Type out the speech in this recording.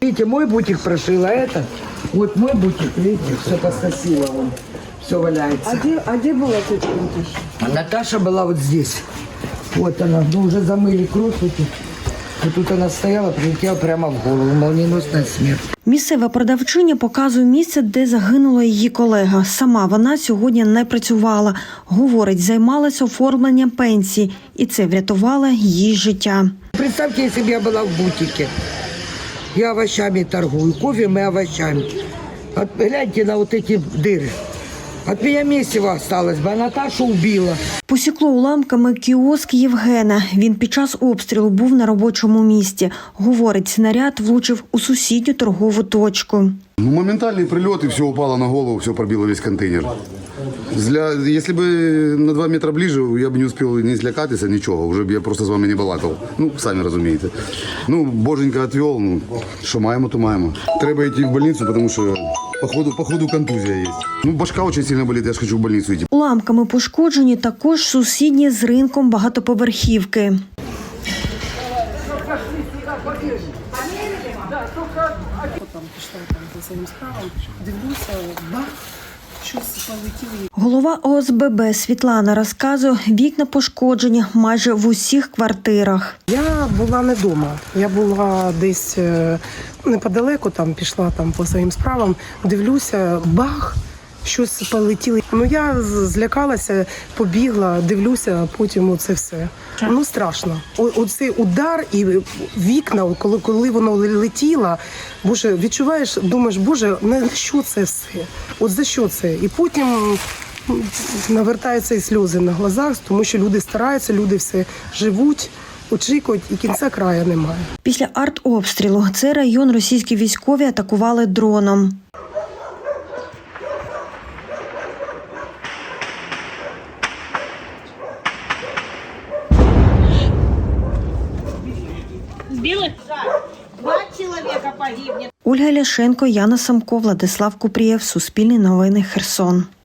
Видите, мой бутик прошила это. Вот мой бутик, видите, все поскосило вон. Все валяется. А де, а де була тетя Наташа? А Наташа была вот здесь. Вот она, ну уже замыли кровь вот тут. Вот тут она стояла, прилетела прямо в голову. Молниеносная смерть. Місцева продавчиня показує місце, де загинула її колега. Сама вона сьогодні не працювала. Говорить, займалася оформленням пенсії, і це врятувало їй життя. Представьте, если бы я была в бутике. Я овощами торгую, кофе и овощами. От, гляньте на вот эти дыры. От меня месиво осталось бы, а Наташу убила. Посікло уламками кіоск Євгена. Він під час обстрілу був на робочому місці. Говорить, снаряд влучив у сусідню торгову точку. Ну, моментальный прилет, и все упало на голову, все пробило весь контейнер. Для, если бы на 2 метра ближе, я бы не успел ні злякатися, нічого. Вже б я просто з вами не балакав. Ну, самі розумієте. Ну, боженька відвел, ну, що маємо, то маємо. Треба йти в больницю, тому що походу, походу контузія є. Ну, башка дуже сильно болить, я ж хочу в больницю йти. Уламками пошкоджені також сусідні з ринком багатоповерхівки. Потім пішла там своїм дивлюся, бах, щось. Голова ОСББ Світлана розказує, вікна пошкоджені майже в усіх квартирах. Я була не вдома. Я була десь е, неподалеку, там пішла там по своїм справам, дивлюся, бах. Щось полетіло. Ну я злякалася, побігла, дивлюся, а потім оце все. Ну страшно. О- Оцей удар і вікна, коли, коли воно летіло, боже, відчуваєш, думаєш, боже, на що це все? От за що це? І потім навертаються і сльози на глазах, тому що люди стараються, люди все живуть, очікують, і кінця краю немає. Після артобстрілу цей район російські військові атакували дроном. Два чоловіка погибне. Ольга Ляшенко, Яна Самко, Владислав Купрієв, Суспільне новини, Херсон.